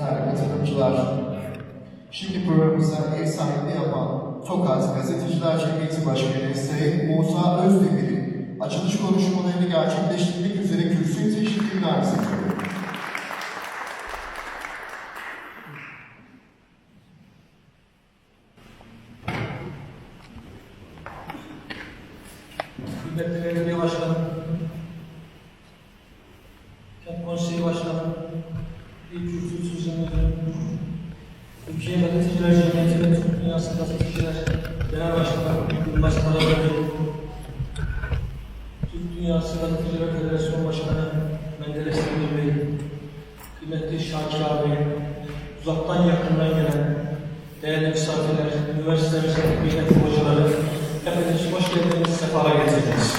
Değerli katılımcılar, şimdi programımıza ev sahipliği yapan Tokat Gazeteciler Cemiyeti Başkanı Sayın Musa Özdemir'in açılış konuşmalarını gerçekleştirmek üzere kürsüye teşrifini arz ediyorum. Kıymetli Belediye Başkanı, Türkiye Gazeteciler Cemiyeti ve Türk Dünyası Gazeteciler Genel Başkanı, Karaböğü, Türk Dünyası Gazeteciler Federasyonu Başkanı Menderes Demir Bey, kıymetli Şakir abi, uzaktan yakından gelen değerli misafirler, üniversitemizin kıymetli hocaları, hepiniz hoş geldiniz, sefara getirdiniz.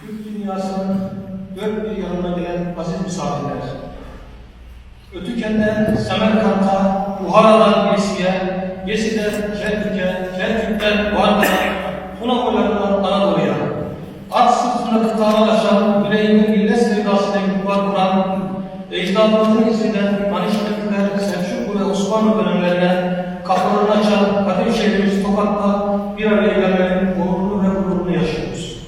Türk dünyasının dört bir yanına gelen aziz misafirler, Ötüken'den Semerkant'a, Buhara'dan Gesi'ye, Gesi'den Kerkük'e, Kerkük'ten Van'da, Tuna boylarından Anadolu'ya, at sırtında kıtalaşan, yüreğinin millet sevdasıyla yuvar kuran, ecdadımızın izinden Manişmetliler, Selçuklu ve Osmanlı dönemlerine kapılarını açan kadim şehrimiz Tokat'ta bir araya gelmenin onurunu ve gururunu yaşıyoruz.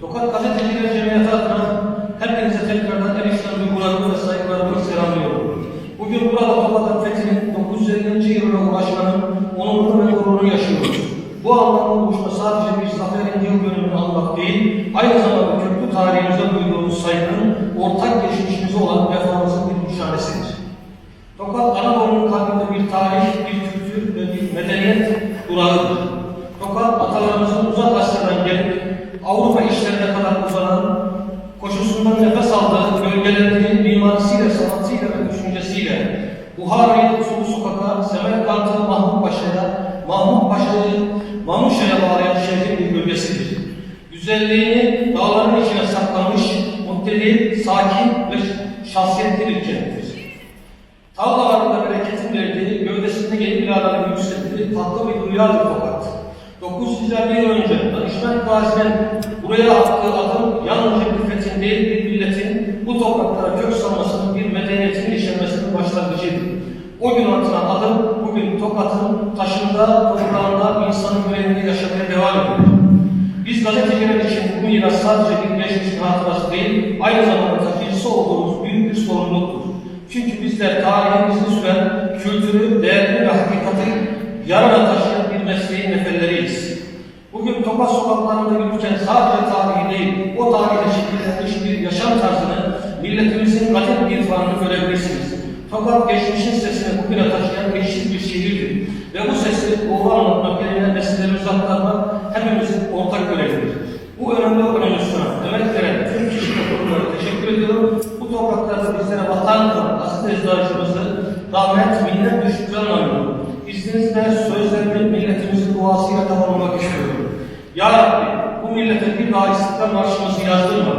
Tokat Gazeteciler Cemiyeti adına hepinize tekrardan el içten duygularımı ve saygılarımı selamlıyorum. Bugün burada Tokat'ın fethinin 950. yılına ulaşmanın onurunu yaşıyoruz. Bu anlamda buluşma sadece bir zaferin yıl dönümünü anmak değil, aynı zamanda köklü tarihimize duyduğumuz saygının ortak geçmişimize olan vefamızın bir nişanesidir. Tokat Anadolu'nun kalbinde bir tarih, bir kültür ve bir medeniyet durağıdır. Tokat atalarımızın uzak asırdan gelip Avrupa işlerine kadar uzanan, koşusundan nefes aldığı, gölgelendiği mimarisiyle, sanatıyla ve düşüncesiyle Buhara'yı Sulu Sokak'a, Semerkant'ı Mahmut Paşa'ya, Mahmut Paşa'yı Manuşa'ya bağlayan şehrin bir bölgesidir. Güzelliğini dağların içine saklamış, muhtedi, sakin ve şahsiyetli bir kenttir. Tavlalarında bereketin verdiği, gövdesinde yeni binaların yükselttiği tatlı bir rüyadır Tokat. 950 yıl önce Danışment Gazi'nin buraya attığı adım yalnızca bir fethin değil, bir milletin bu topraklara kök salmasının, bir medeniyetin işlenmesinin başlangıcıydı. O gün atılan adım, bugün Tokat'ın taşında, toprağında, insanın yüreğinde yaşamaya devam ediyor. Biz gazeteciler için bu miras sadece bir geçmiş hatırası değil, aynı zamanda taşıyıcısı olduğumuz büyük bir sorumluluktur. Çünkü bizler tarihimizi süren kültürü, değerini ve hakikati yarına taşıyan bir mesleğin neferleriyiz. Bugün Tokat sokaklarında yürürken sadece tarihi değil, o tarihle şekillenmiş bir yaşam tarzını, milletimizin kadim irfanını görebilirsiniz. Tokat geçmişin sesini bugüne taşıyan eşsiz bir şehirdir. Ve bu sesi doğru anlatmak yerine nesillerimize aktarmak hepimizin ortak görevidir. Bu önemli sunan, emek veren tüm kişi ve teşekkür ediyorum. Bu topraklarda bizlere vatan kuran aziz ecdadımızı rahmet, minnet ve şükran anıyorum. İzninizle sözlerimi milletimizin duasıyla tamamlamak istiyorum. Ya Rabbi, bu millete bir daha istiklal marşımızı yazdırma.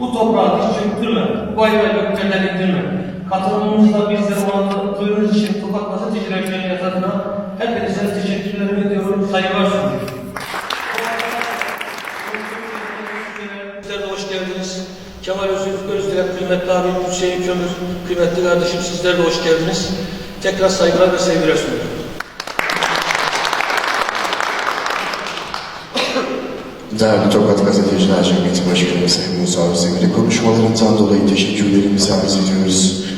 Bu toprağı hiç çöktürme, bu bayrağı göklerden indirme. Katılımımızla bizleri onandıktığınız için Tokat Gazeteciler Cemiyeti adına hepinize teşekkürlerimi ediyorum, saygılar sunuyorum. Sizler de hoş geldiniz. Kemal Özgür Özdilek, kıymetli abim Hüseyin Kömür, kıymetli kardeşim sizler de hoş geldiniz. Tekrar saygılar ve sevgiler sunuyorum. Değerli Tokat Gazeteciler Cemiyeti Başkanı Sayın Musa Özdemir'e konuşmalarından dolayı teşekkürlerimizi arz ediyoruz.